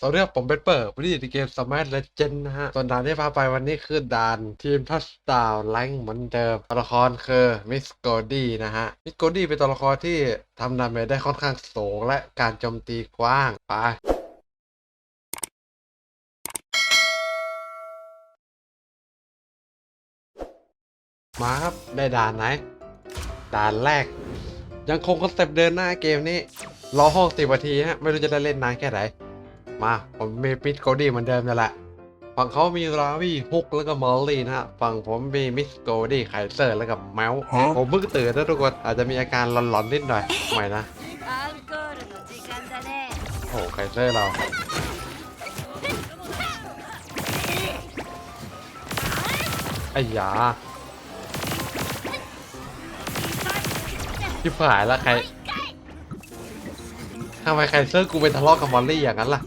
สวัสดีครับผมเป็นเปิร์วันนี้อยู่ในเกมสมั t เลเจนนะฮะ ส่วนด่านที่พาไปวันนี้คือด่านทีมทัชดาวแรงเหมือนเดิมตัวละครคือมิสโกดี้นะฮะ มิสโกดี้เป็นตัวละครที่ทำดาเมจได้ค่อนข้างสูงและการโจมตีกว้างไปมาครับ ได้ด่านไหน ด่านแรก ยังคงคอนเซปต์เดินหน้าเกมนี้ รอห้องสิบนาทีฮะ ไม่รู้จะได้เล่นนานแค่ไหน มาผมมีปิดโกดี้เหมือนเดิมนั่นแหละฝั่งเขามีราวี่ฮุกแล้วก็มอลลี่นะฮะฝั่งผมมีมิสโกดี้ไคเซอร์แล้วกับแมวผมเพิ่งตื่นนะทุกคนอาจจะมีอาการหลอนๆนิดหน่อยใหม่นะโอ้ไคเซอร์เราไอ้ยาที่ผายแล้วใครทำไมไคเซอร์กูไปทะเลาะกับมอลลี่อย่างนั้นล่ะ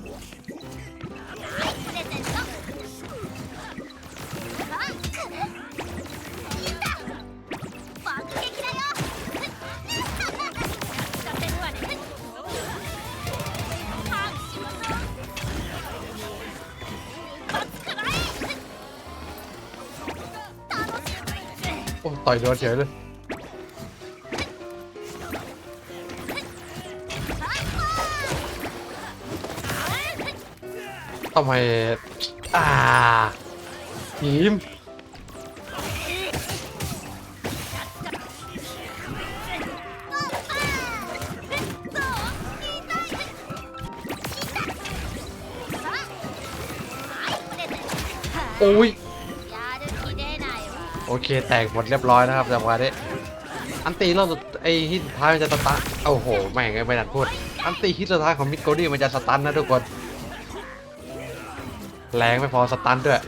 โอ้ต่อยโดนเฉยเลยทำไม อ่าทีมโอ้ย โอเค แตกหมดเรียบร้อยนะครับจังหวะนี้อันตีรอบสุดไอฮิตสุดท้ายมันจะสตันโอ้โหแม่งไอ้ไม่นัดพูด อันตีฮิตสุดท้ายของมิโกดี้มันจะสตันนะทุกคน แรงไม่พอสตันด้วย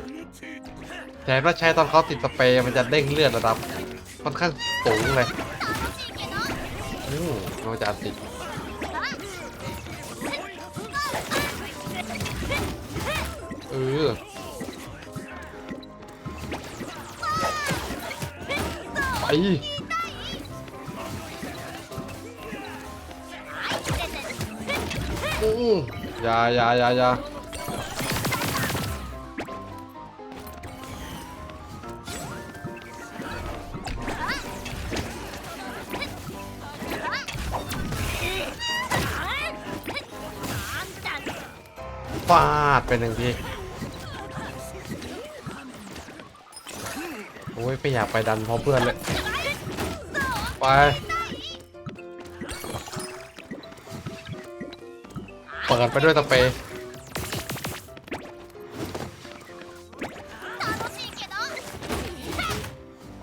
แต่ว่าใช้ตอนเขาติดสเปรย์มันจะเด้งเลือดระดับค่อนข้างสูงเลยอืมมันจะอันติเออ อ้อืมอย่าอย่าอย่าอย่าฟาดไปหนึ่งทีโอ้ยไม่อยากไปดันพร้อเพื่อนเลย ไป เปิดไปด้วยสเปรย์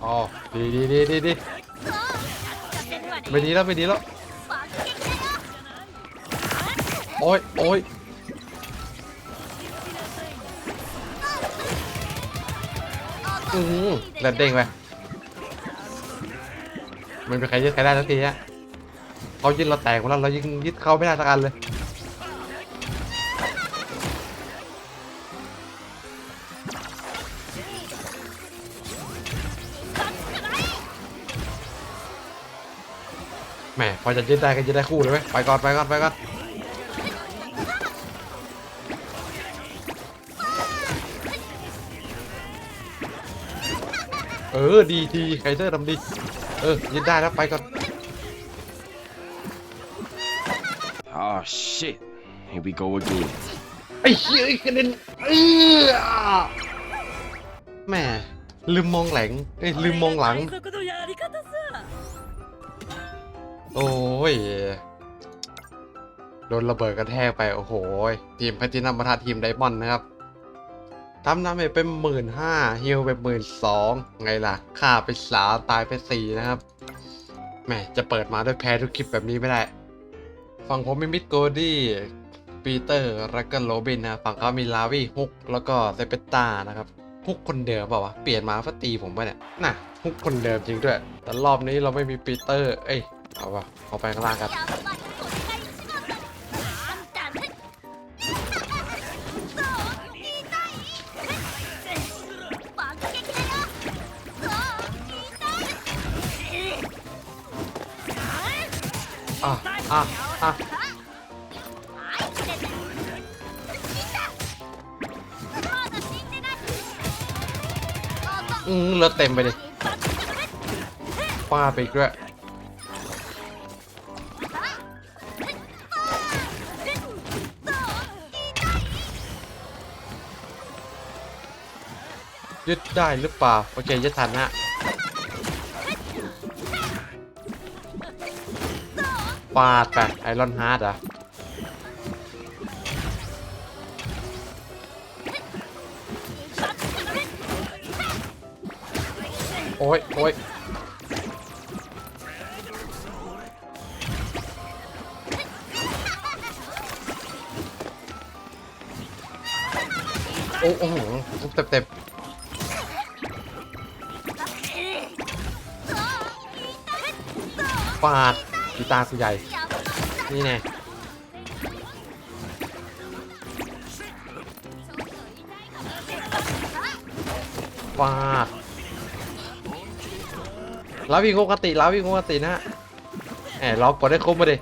อ๋อดีดีดีดีดีไม่ดีแล้วไม่ดีแล้ว โอ้ยโอ้ยอือแล้วเด้งไป ไมันเป็นใครยึดใครได้สักทีฮะเขายึดเราแตกหมดแล้วเรายิงยึดเขาไม่ได้สักอันเลยแหมพอจะยึดได้ก็ยึดได้คู่เลยไหมไปก่อนไปก่อนไปก่อนเออดีดีไคเซอร์ทำดี เออยึดได้แล้วไปก่อน Oh shit. Here we go again. ไอ้เหี้ยไอ้กระเด็นเออแหม่ลืมมองหลังเอ้ยลืมมองหลัง โอ้ย โดนระเบิดกระแทกไป โอ้โห ทีมแพทินัมประทาทีมไดมอนด์นะครับ ทำน้ำไปเป็นหมื่นห้าฮิลไปหมื่นสองไงล่ะฆ่าไปสามตายไปสี่นะครับแหมจะเปิดมาด้วยแพ้ทุกคลิปแบบนี้ไม่ได้ ฝั่งผมมีมิดโกดี้ปีเตอร์แล้วก็โรบินนะฝั่งเขามีลาวี่ฮุกแล้วก็เซเปตตานะครับฮุกคนเดิมเปล่าวะเปลี่ยนมาเพื่อตีผมปะเนี่ยน่ะฮุกคนเดิมจริงด้วย แต่รอบนี้เราไม่มีปีเตอร์ เอ้ยเอาวะเอาไปข้างล่างกัน อะอะอะอืมเลือดเต็มไปเลยฟาไปอีกด้วยยึดได้หรือเปล่า โอเคยึดทันฮะาดไปไอรอนฮาร์ดอะโอ้ยโอ้ยโอ้โหเต็มเต็มฟาด กีตาร์กูใหญ่ นี่แน่ฟาดลาวิ่งปกติลาวิ่งปกตินะแหมล็อกกดได้ครบมาดิ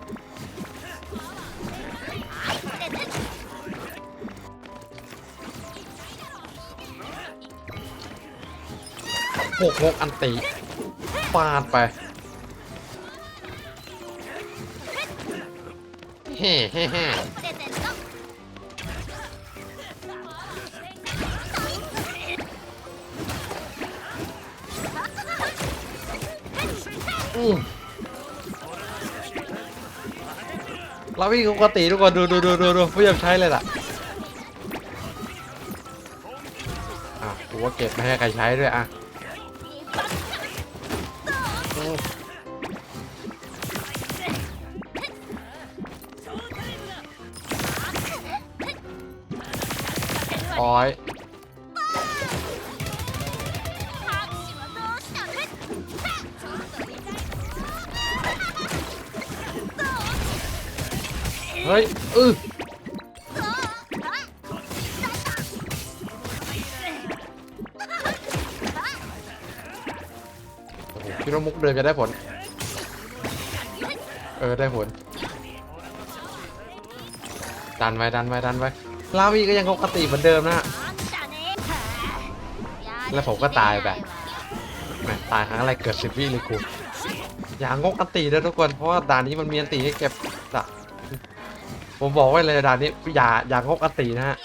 หกหกอันติฟาดไป เราวิ่งปกติทุกคนดูดูดูดูดูไม่ยอมใช้เลยล่ะอะกูว่าเก็บไม่ให้ใครใช้ด้วยอะ โอ้ยเฮ้ยอือโอ้โหคิดว่ามุกเดินจะได้ผล เออ ได้ผล ดันไว้ ดันไว้ ดันไว้ ลาวีก็ยังปกติเหมือนเดิมนะแล้วผมก็ตายไปแหมตายครั้งอะไรเกิดสิบวิเลยกูอย่างงกอันตีนะทุกคนเพราะว่าด่านนี้มันมีอันตีให้เก็บอะผมบอกไว้เลยด่านนี้อย่าอย่างงกอันตีนะฮะ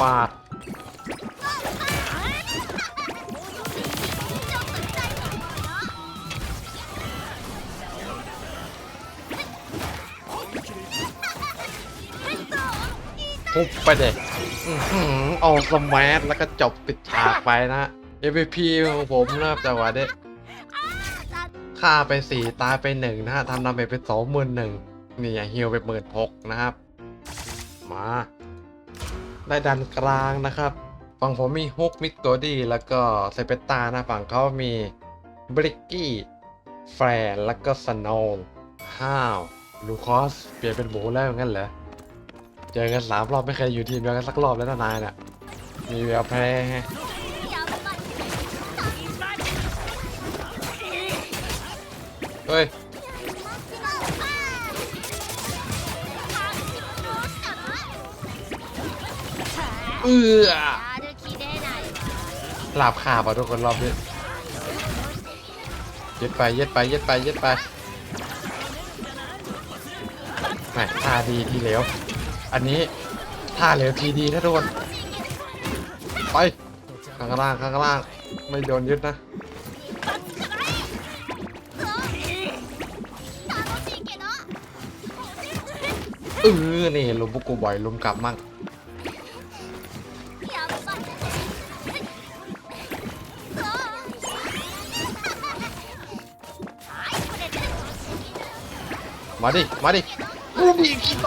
ฟาดทุบไปเด็กเอาสมัทแล้วก็จบปิดฉากไปนะ MVP ของผมนะจังหวะนี้ฆ่าไปสี่ตายไปหนึ่งนะฮะทำดาเมจไปสองหมื่นหนึ่งนี่อย่าฮิวไปหมื่นหกนะครับ มา ได้ดันกลางนะครับ ฝั่งผมมีฮุกมิกโกดีแล้วก็เซเปตานะฝั่งเขามีบริกกี้แฟร์แล้วก็สโนว์ห้าวลูคอสเปลี่ยนเป็นหมูแล้วงั้นเหรอเจอกันสามรอบไม่เคยอยู่ทีมเดียวกันสักรอบแล้วนะนายน่ะมีแววแพ้เฮ้ย เอือหลาบขาบอะทุกคนรอบนี้เย็ดไปเย็ดไปเย็ดไปเย็ดไปไหมท่าดีทีเหลวอันนี้ท่าเหลวทีดีนะทุกคนไปข้างล่างข้างล่างไม่โดนยึดนะเออนี่ลุมพวกกูบ่อยลุมกลับมั่ง มาดิ มาดิลูบิคิโต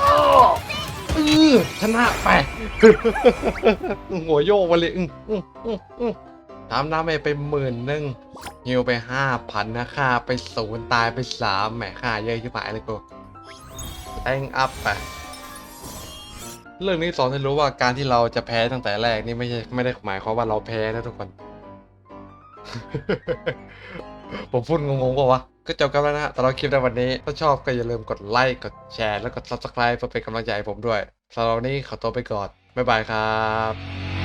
เออชนะไปหัวโยกมาเลยอืมอืมอืมอืมทำน้ำไปไปหมื่นหนึ่งฮิวไปห้าพันนะค่าไปศูนย์ตายไปสามแหมค่าเยอะที่หายเลยกูแองอัพไปเรื่องนี้สอนให้รู้ว่าการที่เราจะแพ้ตั้งแต่แรกนี่ไม่ใช่ไม่ได้หมายความว่าเราแพ้นะทุกคน ผมพูดงงๆป่าวะ ก็จบกันแล้วนะฮะตลอดคลิปในวันนี้ ถ้าชอบก็อย่าลืมกดไลค์ กดแชร์ แล้วกด subscribe เพื่อเป็นกำลังใจให้ผมด้วยสำหรับวันนี้ขอตัวไปก่อน บ๊ายบายครับ